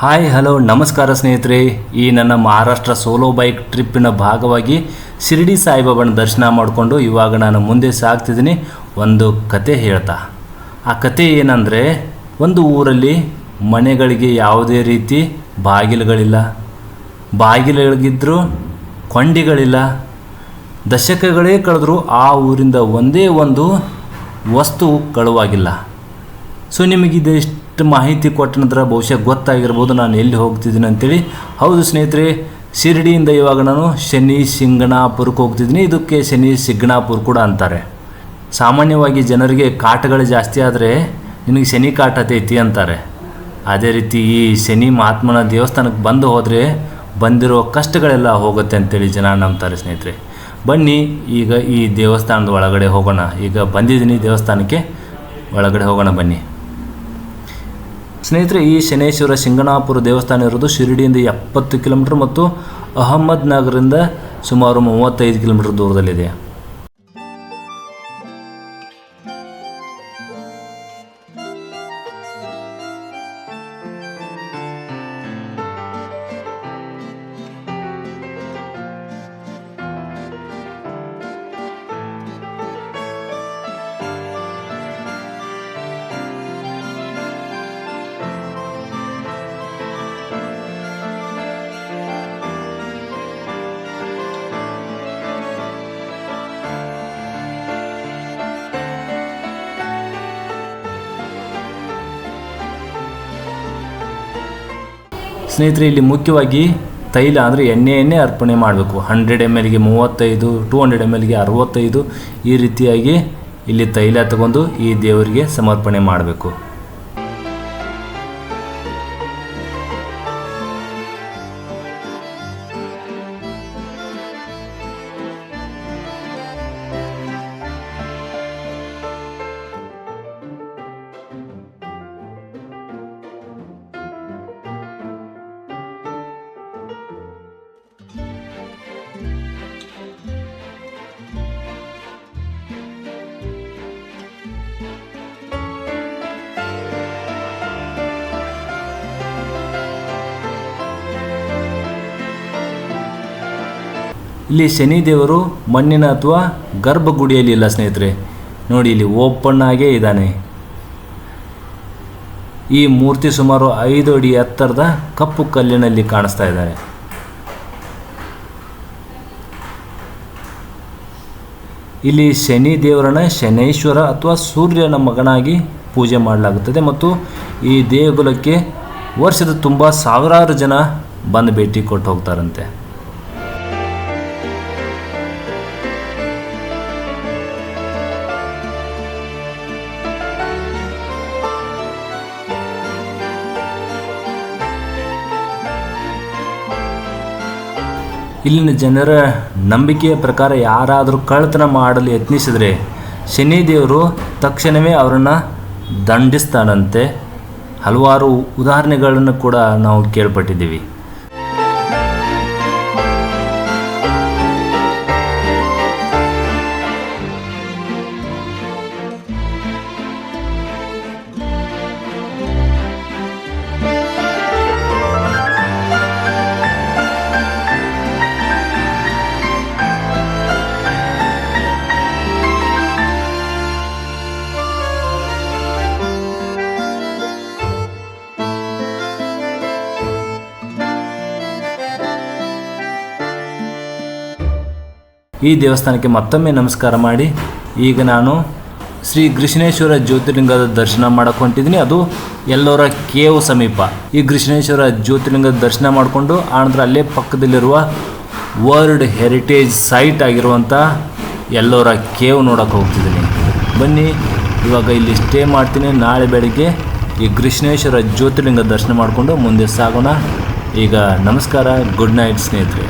Hi hello ನಮಸ್ಕಾರ ಸ್ನೇಹಿತರೆ. ಈ ನನ್ನ ಮಹಾರಾಷ್ಟ್ರ ಸೋಲೋ ಬೈಕ್ ಟ್ರಿಪ್ಪಿನ ಭಾಗವಾಗಿ ಶಿರಡಿ ಸಾಯಿಬಾಬನ ದರ್ಶನ ಮಾಡಿಕೊಂಡು ಇವಾಗ ನಾನು ಮುಂದೆ ಸಾಗ್ತಿದ್ದೀನಿ. ಒಂದು ಕತೆ ಹೇಳ್ತಾ. ಆ ಕತೆ ಏನಂದರೆ, ಒಂದು ಊರಲ್ಲಿ ಮನೆಗಳಿಗೆ ಯಾವುದೇ ರೀತಿ ಬಾಗಿಲುಗಳಿಲ್ಲ. ಬಾಗಿಲುಗಳಿದ್ದರೂ ಕೊಂಡಿಗಳಿಲ್ಲ. ದಶಕಗಳೇ ಕಳೆದರೂ ಆ ಊರಿಂದ ಒಂದೇ ಒಂದು ವಸ್ತು ಕಳುವಾಗಿಲ್ಲ. ಸೊ ನಿಮಗೆ ಇದೆಷ್ಟು ಮಾಹಿತಿ ಕೊಟ್ಟ ನಂತರ ಬಹುಶಃ ಗೊತ್ತಾಗಿರ್ಬೋದು ನಾನು ಎಲ್ಲಿ ಹೋಗ್ತಿದ್ದೀನಿ ಅಂತೇಳಿ. ಹೌದು ಸ್ನೇಹಿತರೆ, ಶಿರಡಿಯಿಂದ ಇವಾಗ ನಾನು ಶನಿ, ಸಿಂಗಣಾಪುರಕ್ಕೆ ಹೋಗ್ತಿದ್ದೀನಿ. ಇದಕ್ಕೆ ಶನಿ, ಸಿಂಗಣಾಪುರ ಕೂಡ ಅಂತಾರೆ. ಸಾಮಾನ್ಯವಾಗಿ ಜನರಿಗೆ ಕಾಟಗಳು ಜಾಸ್ತಿ ಆದರೆ ನಿನಗೆ ಶನಿ ಕಾಟ ಐತಿ ಅಂತಾರೆ. ಅದೇ ರೀತಿ ಈ ಶನಿ ಮಹಾತ್ಮನ ದೇವಸ್ಥಾನಕ್ಕೆ ಬಂದು ಹೋದರೆ ಬಂದಿರೋ ಕಷ್ಟಗಳೆಲ್ಲ ಹೋಗುತ್ತೆ ಅಂತೇಳಿ ಜನ ನಂಬ್ತಾರೆ ಸ್ನೇಹಿತರೆ. ಬನ್ನಿ, ಈಗ ಈ ದೇವಸ್ಥಾನದ ಒಳಗಡೆ ಹೋಗೋಣ. ಈಗ ಬಂದಿದ್ದೀನಿ ದೇವಸ್ಥಾನಕ್ಕೆ. ಒಳಗಡೆ ಹೋಗೋಣ ಬನ್ನಿ. ಸ್ನೇಹಿತರೆ, ಈ ಶನೇಶ್ವರ ಸಿಂಗಣಾಪುರ ದೇವಸ್ಥಾನ ಇರೋದು ಶಿರಡಿಯಿಂದ ಎಪ್ಪತ್ತು ಕಿಲೋಮೀಟರ್ ಮತ್ತು ಅಹಮದ್ ನಗರದಿಂದ ಸುಮಾರು ಮೂವತ್ತೈದು ಕಿಲೋಮೀಟರ್ ದೂರದಲ್ಲಿದೆ. ಸ್ನೇಹಿತರೆ, ಇಲ್ಲಿ ಮುಖ್ಯವಾಗಿ ತೈಲ ಅಂದರೆ ಎಣ್ಣೆ ಎಣ್ಣೆ ಅರ್ಪಣೆ ಮಾಡಬೇಕು. ಹಂಡ್ರೆಡ್ ಎಂ ಎಲ್ಗೆ ಮೂವತ್ತೈದು ಟೂ ಹಂಡ್ರೆಡ್ ಎಂ ಎಲ್ಗೆ ಅರವತ್ತೈದು ಈ ರೀತಿಯಾಗಿ ಇಲ್ಲಿ ತೈಲ ತಗೊಂಡು ಈ ದೇವರಿಗೆ ಸಮರ್ಪಣೆ ಮಾಡಬೇಕು. ಇಲ್ಲಿ ಶನಿ ದೇವರು ಮಣ್ಣಿನ ಅಥವಾ ಗರ್ಭಗುಡಿಯಲ್ಲಿ ಇಲ್ಲ ಸ್ನೇಹಿತರೆ. ನೋಡಿ ಇಲ್ಲಿ ಓಪನ್ ಆಗೇ ಇದ್ದಾನೆ. ಈ ಮೂರ್ತಿ ಸುಮಾರು ಐದು ಅಡಿ ಎತ್ತರದ ಕಪ್ಪು ಕಲ್ಲಿನಲ್ಲಿ ಕಾಣಿಸ್ತಾ ಇದ್ದಾನೆ ಇಲ್ಲಿ ಶನಿ ದೇವರನ್ನ ಶನೈಶ್ವರ ಅಥವಾ ಸೂರ್ಯನ ಮಗನಾಗಿ ಪೂಜೆ ಮಾಡಲಾಗುತ್ತದೆ ಮತ್ತು ಈ ದೇಗುಲಕ್ಕೆ ವರ್ಷದ ತುಂಬ ಸಾವಿರಾರು ಜನ ಬಂದು ಭೇಟಿ ಕೊಟ್ಟು ಹೋಗ್ತಾರಂತೆ. ಇಲ್ಲಿನ ಜನರ ನಂಬಿಕೆಯ ಪ್ರಕಾರ ಯಾರಾದರೂ ಕಳ್ಳತನ ಮಾಡಲು ಯತ್ನಿಸಿದರೆ ಶನಿದೇವರು ತಕ್ಷಣವೇ ಅವರನ್ನು ದಂಡಿಸ್ತಾನಂತೆ. ಹಲವಾರು ಉದಾಹರಣೆಗಳನ್ನು ಕೂಡ ನಾವು ಕೇಳ್ಪಟ್ಟಿದ್ದೀವಿ. ಈ ದೇವಸ್ಥಾನಕ್ಕೆ ಮತ್ತೊಮ್ಮೆ ನಮಸ್ಕಾರ ಮಾಡಿ. ಈಗ ನಾನು ಶ್ರೀ ಕೃಷ್ಣೇಶ್ವರ ಜ್ಯೋತಿರ್ಲಿಂಗದ ದರ್ಶನ ಮಾಡ್ಕೊಂಡಿದ್ದೀನಿ. ಅದು ಎಲ್ಲೋರ ಕೇವ್ ಸಮೀಪ. ಈ ಕೃಷ್ಣೇಶ್ವರ ಜ್ಯೋತಿರ್ಲಿಂಗದ ದರ್ಶನ ಮಾಡಿಕೊಂಡು ಆನಂತರ ಅಲ್ಲೇ ಪಕ್ಕದಲ್ಲಿರುವ ವರ್ಲ್ಡ್ ಹೆರಿಟೇಜ್ ಸೈಟ್ ಆಗಿರುವಂಥ ಎಲ್ಲೋರ ಕೇವ್ ನೋಡೋಕೆ ಹೋಗ್ತಿದ್ದೀನಿ. ಬನ್ನಿ, ಇವಾಗ ಇಲ್ಲಿ ಸ್ಟೇ ಮಾಡ್ತೀನಿ. ನಾಳೆ ಬೆಳಗ್ಗೆ ಈ ಕೃಷ್ಣೇಶ್ವರ ಜ್ಯೋತಿರ್ಲಿಂಗ ದರ್ಶನ ಮಾಡಿಕೊಂಡು ಮುಂದೆ ಸಾಗೋಣ. ಈಗ ನಮಸ್ಕಾರ, ಗುಡ್ ನೈಟ್ ಸ್ನೇಹಿತರೆ.